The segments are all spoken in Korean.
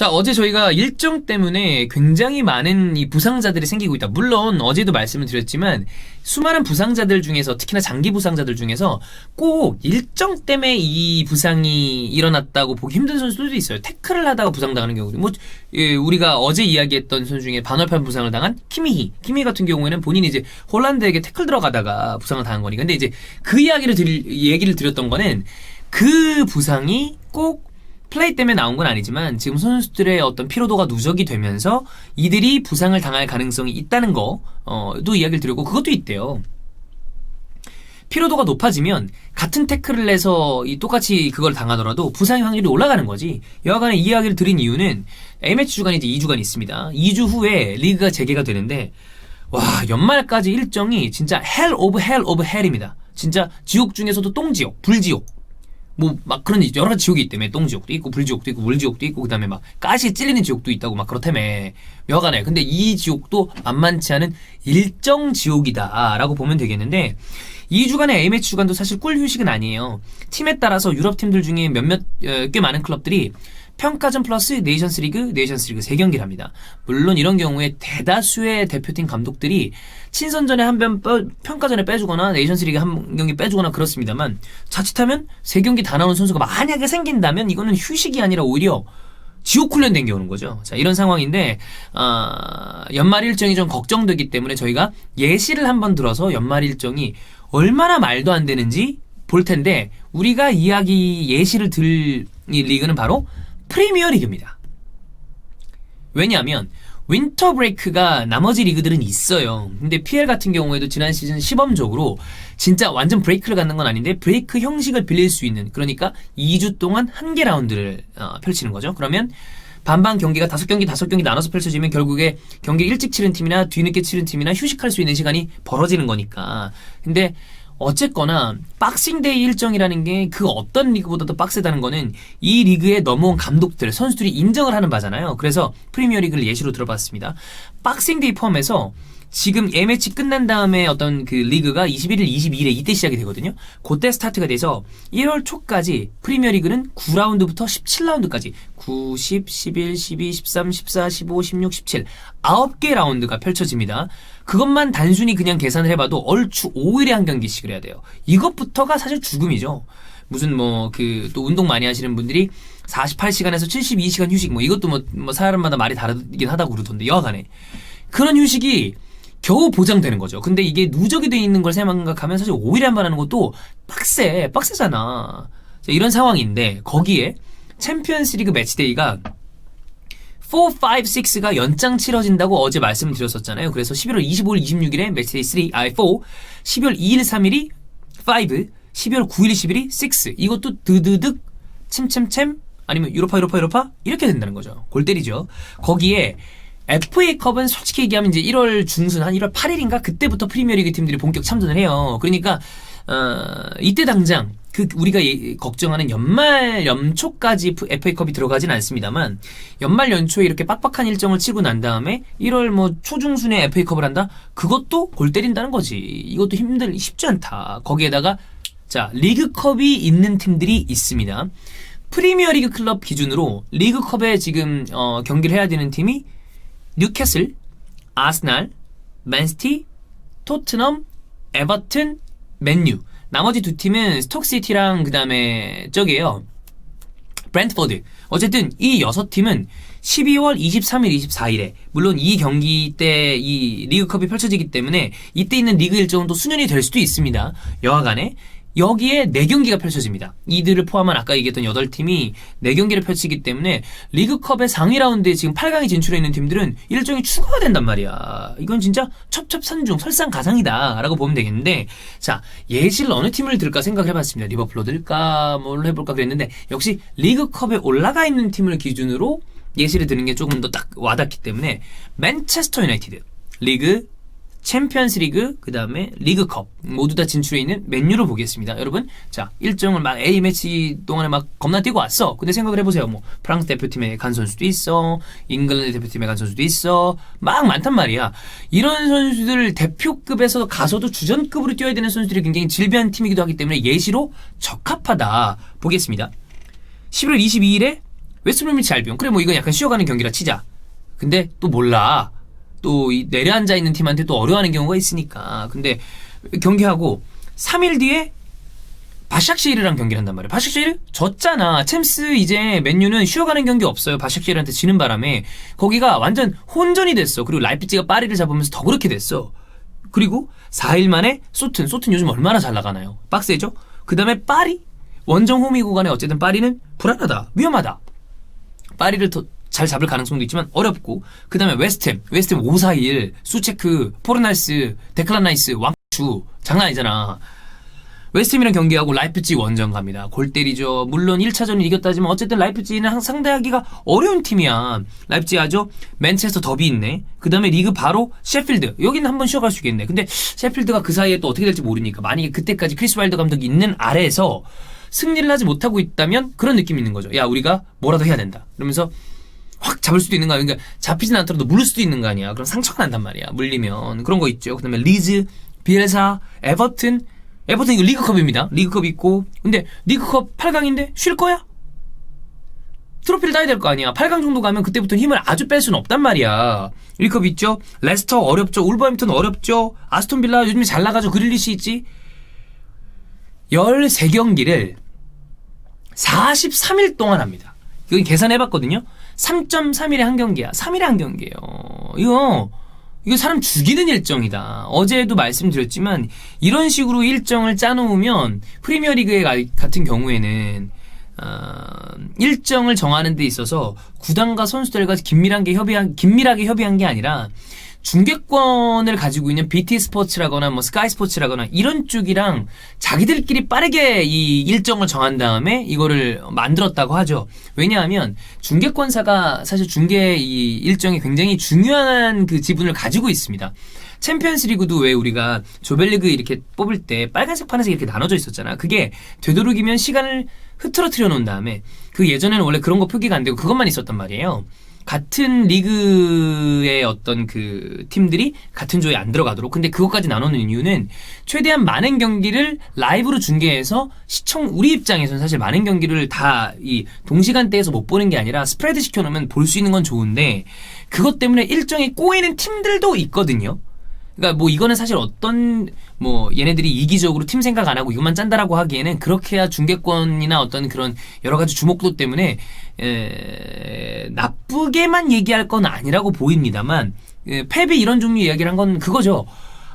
자, 어제 저희가 일정 때문에 굉장히 많은 이 부상자들이 생기고 있다. 물론 어제도 말씀을 드렸지만 수많은 부상자들 중에서 특히나 장기 부상자들 중에서 꼭 일정 때문에 이 부상이 일어났다고 보기 힘든 선수들도 있어요. 태클을 하다가 부상당하는 경우도. 뭐 예, 우리가 어제 이야기했던 선수 중에 반월판 부상을 당한 키미히. 키미히 같은 경우에는 본인이 이제 홀란드에게 태클 들어가다가 부상을 당한 거니까. 근데 이제 그 이야기를 드릴 얘기를 드렸던 거는 그 부상이 꼭 플레이 때문에 나온 건 아니지만 지금 선수들의 어떤 피로도가 누적이 되면서 이들이 부상을 당할 가능성이 있다는 거도 이야기를 드렸고 그것도 있대요. 피로도가 높아지면 같은 태클을 이 똑같이 그걸 당하더라도 부상의 확률이 올라가는 거지. 여하간에 이 이야기를 드린 이유는 A매치 주간이 이제 2주간 있습니다. 2주 후에 리그가 재개가 되는데 와 연말까지 일정이 진짜 헬 오브 헬 오브 헬입니다. 진짜 지옥 중에서도 똥지옥, 불지옥. 뭐 막 그런 여러 지옥이 있다며 똥지옥도 있고 불지옥도 있고 물지옥도 있고 그다음에 막 가시 찔리는 지옥도 있다고 막 그렇다며. 여하간에 근데 이 지옥도 만만치 않은 일정 지옥이다라고 보면 되겠는데 2주간의 A매치 주간도 사실 꿀 휴식은 아니에요. 팀에 따라서 유럽 팀들 중에 몇몇 어, 꽤 많은 클럽들이 평가전 플러스 네이션스 리그, 네이션스 리그 3경기를 합니다. 물론 이런 경우에 대다수의 대표팀 감독들이 친선전에 한 번 평가전에 빼주거나 네이션스 리그 한 경기 빼주거나 그렇습니다만 자칫하면 3경기 다 나온 선수가 만약에 생긴다면 이거는 휴식이 아니라 오히려 지옥 훈련 된 게 오는 거죠. 자, 이런 상황인데, 어, 연말 일정이 좀 걱정되기 때문에 저희가 예시를 한번 들어서 연말 일정이 얼마나 말도 안 되는지 볼 텐데, 우리가 이야기 예시를 들 이 리그는 바로 프리미어 리그입니다. 왜냐하면 윈터 브레이크가 나머지 리그들은 있어요. 근데 PL 같은 경우에도 지난 시즌 시범적으로 진짜 완전 브레이크를 갖는 건 아닌데 브레이크 형식을 빌릴 수 있는 그러니까 2주 동안 한 개 라운드를 어, 펼치는 거죠. 그러면 반반 경기가 다섯 경기 다섯 경기 나눠서 펼쳐지면 결국에 경기 일찍 치른 팀이나 뒤늦게 치른 팀이나 휴식할 수 있는 시간이 벌어지는 거니까. 근데 어쨌거나 박싱데이 일정이라는 게 그 어떤 리그보다도 빡세다는 거는 이 리그에 넘어온 감독들, 선수들이 인정을 하는 바잖아요. 그래서 프리미어 리그를 예시로 들어봤습니다. 박싱데이 포함해서 지금 A매치 끝난 다음에 어떤 그 리그가 21일, 22일에 이때 시작이 되거든요. 그때 스타트가 돼서 1월 초까지 프리미어 리그는 9라운드부터 17라운드까지 9, 10, 11, 12, 13, 14, 15, 16, 17 9개 라운드가 펼쳐집니다. 그것만 단순히 그냥 계산을 해봐도 얼추 5일에 한 경기씩을 해야 돼요. 이것부터가 사실 죽음이죠. 무슨 뭐 그 또 운동 많이 하시는 분들이 48시간에서 72시간 휴식 뭐 이것도 뭐, 뭐 사람마다 말이 다르긴 하다고 그러던데 여하간에 그런 휴식이 겨우 보장되는 거죠. 근데 이게 누적이 돼 있는 걸 생각하면 사실 5일에 한 번 하는 것도 빡세, 빡세잖아. 이런 상황인데 거기에 챔피언스 리그 매치데이가 4, 5, 6가 연장 치러진다고 어제 말씀드렸었잖아요. 그래서 11월 25일, 26일에 매치데이 3, 아, 4, 12월 2일, 3일이 5, 12월 9일, 10일이 6. 이것도 드드득, 챔챔챔, 아니면 유로파, 유로파, 유로파? 이렇게 된다는 거죠. 골 때리죠. 거기에 FA컵은 솔직히 얘기하면 이제 1월 중순 한 1월 8일인가 그때부터 프리미어리그 팀들이 본격 참전을 해요. 그러니까 어, 이때 당장 그 우리가 예, 걱정하는 연말 연초까지 FA컵이 들어가진 않습니다만 연말 연초에 이렇게 빡빡한 일정을 치고 난 다음에 1월 뭐 초중순에 FA컵을 한다. 그것도 골 때린다는 거지. 이것도 힘들 쉽지 않다. 거기에다가 자 리그컵이 있는 팀들이 있습니다. 프리미어리그 클럽 기준으로 리그컵에 지금 어, 경기를 해야 되는 팀이 뉴캐슬, 아스날, 맨시티, 토트넘, 에버튼, 맨유. 나머지 두 팀은 스톡시티랑 그 다음에 저기에요. 브랜트포드. 어쨌든 이 여섯 팀은 12월 23일, 24일에 물론 이 경기 때 이 리그컵이 펼쳐지기 때문에 이때 있는 리그 일정은 또 수년이 될 수도 있습니다. 여하간에 여기에 4경기가 펼쳐집니다. 이들을 포함한 아까 얘기했던 8팀이 4경기를 펼치기 때문에 리그컵의 상위 라운드에 지금 8강에 진출해 있는 팀들은 일정이 추가가 된단 말이야. 이건 진짜 첩첩산중 설상가상이다 라고 보면 되겠는데 자 예시를 어느 팀을 들까 생각을 해봤습니다. 리버풀로 들까 뭘로 해볼까 그랬는데 역시 리그컵에 올라가 있는 팀을 기준으로 예시를 드는 게 조금 더 딱 와닿기 때문에 맨체스터 유나이티드 리그 챔피언스 리그, 그 다음에 리그컵 모두 다 진출해 있는 맨유를 보겠습니다. 여러분, 자 일정을 막 A 매치 동안에 막 겁나 뛰고 왔어. 근데 생각을 해보세요. 뭐 프랑스 대표팀에 간 선수도 있어, 잉글랜드 대표팀에 간 선수도 있어, 막 많단 말이야. 이런 선수들 대표급에서 가서도 주전급으로 뛰어야 되는 선수들이 굉장히 질비한 팀이기도 하기 때문에 예시로 적합하다 보겠습니다. 11월 22일에 웨스트브로미치 알비온 그래 뭐 이건 약간 쉬어가는 경기라 치자. 근데 또 몰라. 또 이 내려앉아 있는 팀한테 또 어려워하는 경우가 있으니까. 근데 경기하고 3일 뒤에 바샥시르랑 경기를 한단 말이에요. 바샥시르 졌잖아. 챔스 이제 맨유는 쉬어가는 경기 없어요. 바샥시르한테 지는 바람에 거기가 완전 혼전이 됐어. 그리고 라이프치가 파리를 잡으면서 더 그렇게 됐어. 그리고 4일 만에 소튼, 소튼 요즘 얼마나 잘 나가나요? 빡세죠? 그 다음에 파리 원정 홈이고 간에 어쨌든 파리는 불안하다, 위험하다. 파리를 더 잘 잡을 가능성도 있지만 어렵고 그 다음에 웨스템, 웨스템 5, 4일 수체크, 포르날스, 데클란 나이스, 왕추 장난 아니잖아. 웨스트햄이랑 경기하고 라이프치 원정 갑니다. 골 때리죠. 물론 1차전을 이겼다지만 어쨌든 라이프치는 항- 상대하기가 어려운 팀이야. 라이프치 하죠. 맨체스터 더비 있네. 그 다음에 리그 바로 셰필드. 여기는 한번 쉬어갈 수 있겠네. 근데 셰필드가 그 사이에 또 어떻게 될지 모르니까 만약에 그때까지 크리스 와일드 감독이 있는 아래에서 승리를 하지 못하고 있다면 그런 느낌이 있는 거죠. 야 우리가 뭐라도 해야 된다. 그러면서 확 잡을 수도 있는 거 아니야. 그러니까 잡히진 않더라도 물을 수도 있는 거 아니야. 그럼 상처가 난단 말이야. 물리면. 그런 거 있죠. 그 다음에 리즈, 비엘사, 에버튼. 에버튼 이거 리그컵입니다. 리그컵 있고. 근데 리그컵 8강인데 쉴 거야? 트로피를 따야 될 거 아니야. 8강 정도 가면 그때부터 힘을 아주 뺄 수는 없단 말이야. 리컵 있죠? 레스터 어렵죠? 울버햄튼 어렵죠? 아스톤 빌라 요즘에 잘 나가죠? 그릴리시 있지? 13경기를 43일 동안 합니다. 이건 계산해봤거든요. 3.3일에 한 경기야. 3일에 한 경기예요. 이거 이거 사람 죽이는 일정이다. 어제도 말씀드렸지만 이런 식으로 일정을 짜놓으면 프리미어리그에 가- 같은 경우에는 어, 일정을 정하는 데 있어서 구단과 선수들과 긴밀하게 협의한 긴밀하게 협의한 게 아니라 중계권을 가지고 있는 BT 스포츠라거나 뭐 스카이 스포츠라거나 이런 쪽이랑 자기들끼리 빠르게 이 일정을 정한 다음에 이거를 만들었다고 하죠. 왜냐하면 중계권사가 사실 중계 이 일정이 굉장히 중요한 그 지분을 가지고 있습니다. 챔피언스 리그도 왜 우리가 조별리그 이렇게 뽑을 때 빨간색 파란색 이렇게 나눠져 있었잖아. 그게 되도록이면 시간을 흐트러뜨려 놓은 다음에 그 예전에는 원래 그런 거 표기가 안 되고 그것만 있었단 말이에요. 같은 리그의 어떤 그 팀들이 같은 조에 안 들어가도록. 근데 그것까지 나누는 이유는 최대한 많은 경기를 라이브로 중계해서 시청 우리 입장에서는 사실 많은 경기를 다 이 동시간대에서 못 보는 게 아니라 스프레드 시켜놓으면 볼 수 있는 건 좋은데 그것 때문에 일정이 꼬이는 팀들도 있거든요. 그러니까 뭐 이거는 사실 어떤 뭐 얘네들이 이기적으로 팀 생각 안 하고 이것만 짠다라고 하기에는 그렇게 해야 중계권이나 어떤 그런 여러 가지 주목도 때문에 에, 나쁘게만 얘기할 건 아니라고 보입니다만 에, 펩이 이런 종류 이야기를 한 건 그거죠.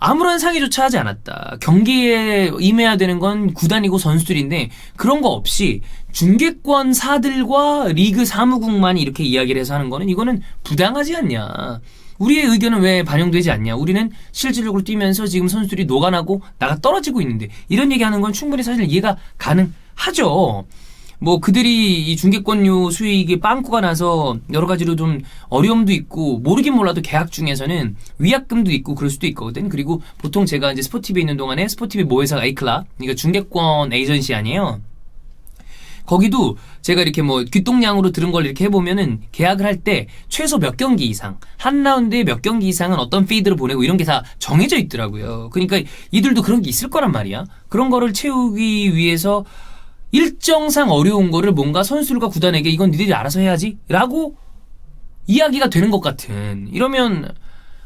아무런 상의조차 하지 않았다. 경기에 임해야 되는 건 구단이고 선수들인데 그런 거 없이 중계권 사들과 리그 사무국만이 이렇게 이야기를 해서 하는 거는 이거는 부당하지 않냐. 우리의 의견은 왜 반영되지 않냐? 우리는 실질적으로 뛰면서 지금 선수들이 노간하고 나가 떨어지고 있는데 이런 얘기하는 건 충분히 사실 이해가 가능하죠. 뭐 그들이 이 중계권료 수익이 빵꾸가 나서 여러 가지로 좀 어려움도 있고 모르긴 몰라도 계약 중에서는 위약금도 있고 그럴 수도 있거든. 그리고 보통 제가 이제 스포티비에 있는 동안에 스포티비 모회사 에이클라 그러니까 중계권 에이전시 아니에요. 거기도 제가 이렇게 뭐 귓동량으로 들은 걸 이렇게 해보면은 계약을 할 때 최소 몇 경기 이상 한 라운드에 몇 경기 이상은 어떤 피드를 보내고 이런 게 다 정해져 있더라고요. 그러니까 이들도 그런 게 있을 거란 말이야. 그런 거를 채우기 위해서 일정상 어려운 거를 뭔가 선수들과 구단에게 이건 니들이 알아서 해야지라고 이야기가 되는 것 같은 이러면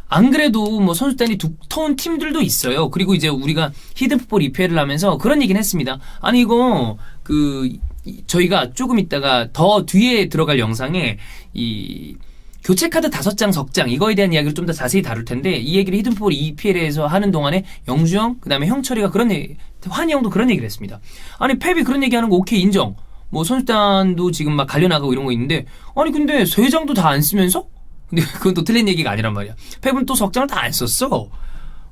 안 그래도 뭐 선수단이 두터운 팀들도 있어요. 그리고 이제 우리가 히든풋볼 2패를 하면서 그런 얘기는 했습니다. 아니 이거 그 이- 저희가 조금 있다가 더 뒤에 들어갈 영상에 이 교체 카드 다섯 장, 석장 이거에 대한 이야기를 좀 더 자세히 다룰 텐데 이 얘기를 히든풋볼 2PL에서 하는 동안에 영주형 그다음에 형철이가 그런 얘기, 환희 형도 그런 얘기를 했습니다. 아니 펩이 그런 얘기하는 거 오케이 인정. 뭐 선수단도 지금 막 갈려나가고 이런 거 있는데 아니 근데 세 장도 다 안 쓰면서 근데 그건 또 틀린 얘기가 아니란 말이야. 펩은 또 석장을 다 안 썼어.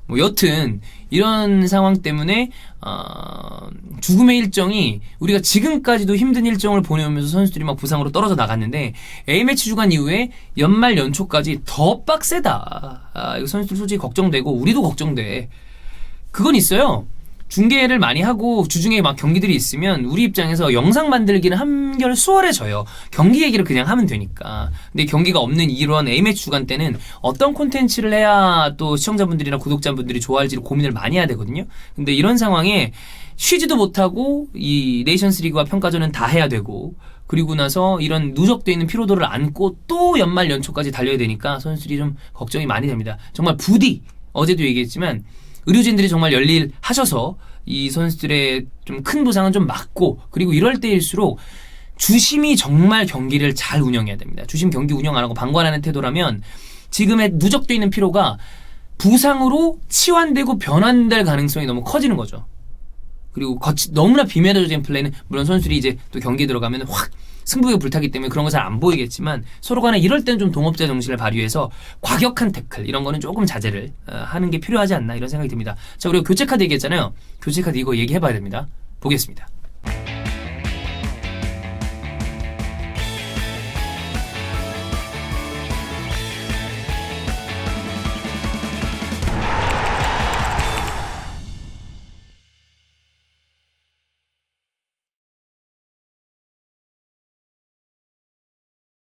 뭐 여튼 이런 상황 때문에 어, 죽음의 일정이 우리가 지금까지도 힘든 일정을 보내오면서 선수들이 막 부상으로 떨어져 나갔는데 A매치 주간 이후에 연말 연초까지 더 빡세다. 아, 이거 선수들 솔직히 걱정되고 우리도 걱정돼. 그건 있어요. 중계를 많이 하고 주중에 막 경기들이 있으면 우리 입장에서 영상 만들기는 한결 수월해져요. 경기 얘기를 그냥 하면 되니까. 근데 경기가 없는 이런 A매치 주간 때는 어떤 콘텐츠를 해야 또 시청자분들이나 구독자분들이 좋아할지를 고민을 많이 해야 되거든요. 근데 이런 상황에 쉬지도 못하고 이 네이션스 리그와 평가전은 다 해야 되고 그리고 나서 이런 누적돼 있는 피로도를 안고 또 연말 연초까지 달려야 되니까 선수들이 좀 걱정이 많이 됩니다. 정말 부디 어제도 얘기했지만 의료진들이 정말 열일하셔서 이 선수들의 좀 큰 부상은 좀 막고 그리고 이럴 때일수록 주심이 정말 경기를 잘 운영해야 됩니다. 주심 경기 운영 안 하고 방관하는 태도라면 지금의 누적돼 있는 피로가 부상으로 치환되고 변환될 가능성이 너무 커지는 거죠. 그리고 거치, 너무나 비매너적인 플레이는 물론 선수들이 이제 또 경기에 들어가면 확 승부에 불타기 때문에 그런 거 잘 안 보이겠지만 서로 간에 이럴 때는 좀 동업자 정신을 발휘해서 과격한 태클 이런 거는 조금 자제를 어, 하는 게 필요하지 않나 이런 생각이 듭니다. 자 그리고 교체 카드 얘기했잖아요. 교체 카드 이거 얘기해 봐야 됩니다. 보겠습니다.